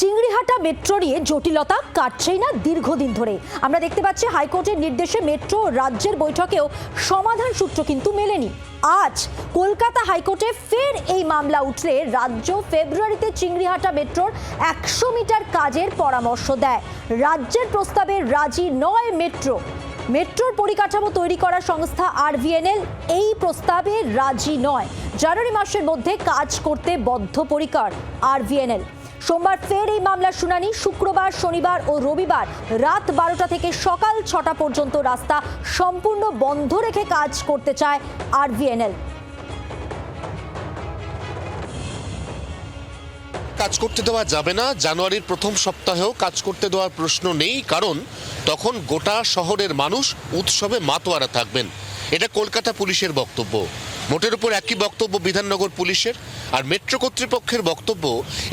Chingrighata metro নিয়ে জটিলতা কাটছেই না দীর্ঘদিন ধরে। আমরা দেখতে পাচ্ছি হাইকোর্টের নির্দেশে মেট্রো রাজ্যের বৈঠকেও সমাধান সূত্র কিন্তু মেলেনি। আজ কলকাতা হাইকোর্টে ফের এই মামলা উঠলে রাজ্য ফেব্রুয়ারিতে চিংড়িহাটা মেট্রোর একশো মিটার কাজের পরামর্শ দেয়। রাজ্যের প্রস্তাবে রাজি নয় মেট্রো। মেট্রোর পরিকাঠামো তৈরি করা সংস্থা আরভিএনএল এই প্রস্তাবে রাজি নয়। জানুয়ারি মাসের মধ্যে কাজ করতে বদ্ধপরিকর আরভিএনএল। সোমবার ফের এই মামলার শুনানি শুক্রবার, শনিবার ও রবিবার রাত বারোটা থেকে সকাল ছটা পর্যন্ত রাস্তা সম্পূর্ণ বন্ধ রেখে কাজ করতে চায় আরভিএনএল কাজ করতে দেওয়া যাবে না। জানুয়ারির প্রথম সপ্তাহেও কাজ করতে দেওয়ার প্রশ্ন নেই, কারণ তখন গোটা শহরের মানুষ উৎসবে মাতোয়ারা থাকবেন। এটা কলকাতা পুলিশের বক্তব্য। মোটের উপর একই বক্তব্য বিধাননগর পুলিশের। আর মেট্রো কর্তৃপক্ষের বক্তব্য,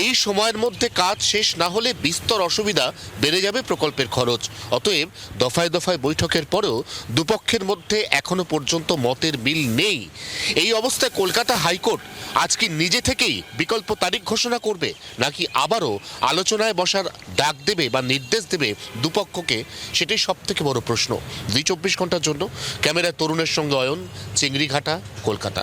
এই সময়ের মধ্যে কাজ শেষ না হলে বিস্তর অসুবিধা বেড়ে যাবে প্রকল্পের খরচ। অতএব দফায় দফায় বৈঠকের পরেও দুপক্ষের মধ্যে এখনও পর্যন্ত মতের মিল নেই। এই অবস্থায় কলকাতা হাইকোর্ট আজ কি নিজে থেকেই বিকল্প তারিখ ঘোষণা করবে, নাকি আবারও আলোচনায় বসার ডাক দেবে বা নির্দেশ দেবে দুপক্ষকে, সেটাই সব থেকে বড় প্রশ্ন। দুই চব্বিশ ঘণ্টার জন্য, ক্যামেরায় তরুণের সঙ্গে অয়ন, চিংড়িঘাটা, কলকাতা।